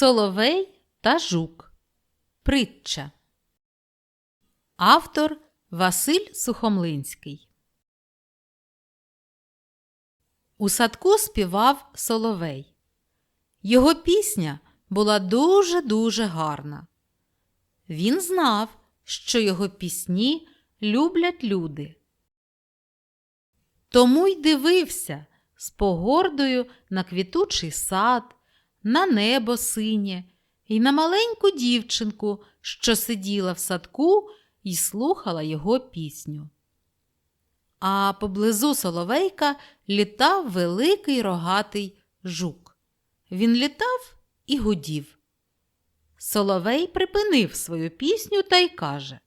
Соловей та жук. Притча. Автор Василь Сухомлинський. У садку співав Соловей. Його пісня була дуже-дуже гарна. Він знав, що його пісні люблять люди. Тому й дивився з погордою на квітучий сад, на небо синє і на маленьку дівчинку, що сиділа в садку і слухала його пісню. А поблизу Соловейка літав великий рогатий жук. Він літав і гудів. Соловей припинив свою пісню та й каже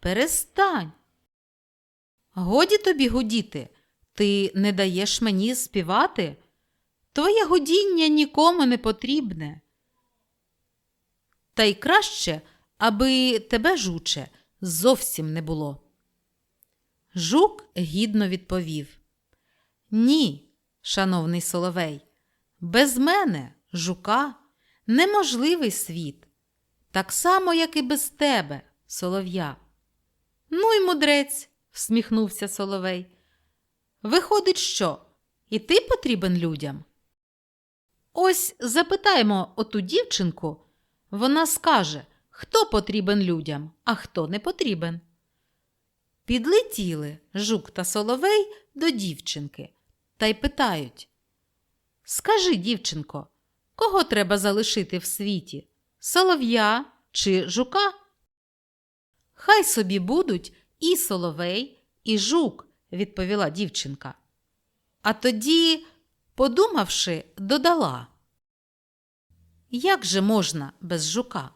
Перестань. Годі тобі гудіти, ти не даєш мені співати? Твоє гудіння нікому не потрібне. Та й краще, аби тебе, жуче, зовсім не було. Жук гідно відповів Ні, шановний соловей, без мене, жука, неможливий світ, так само, як і без тебе, солов'я. Ну й мудрець, всміхнувся соловей. Виходить, що? І ти потрібен людям? Ось запитаємо оту дівчинку, вона скаже, хто потрібен людям, а хто не потрібен. Підлетіли жук та соловей до дівчинки та й питають Скажи, дівчинко, кого треба залишити в світі? Солов'я чи жука? Хай собі будуть і соловей, і жук, відповіла дівчинка. А тоді, подумавши, додала Як же можна без жука?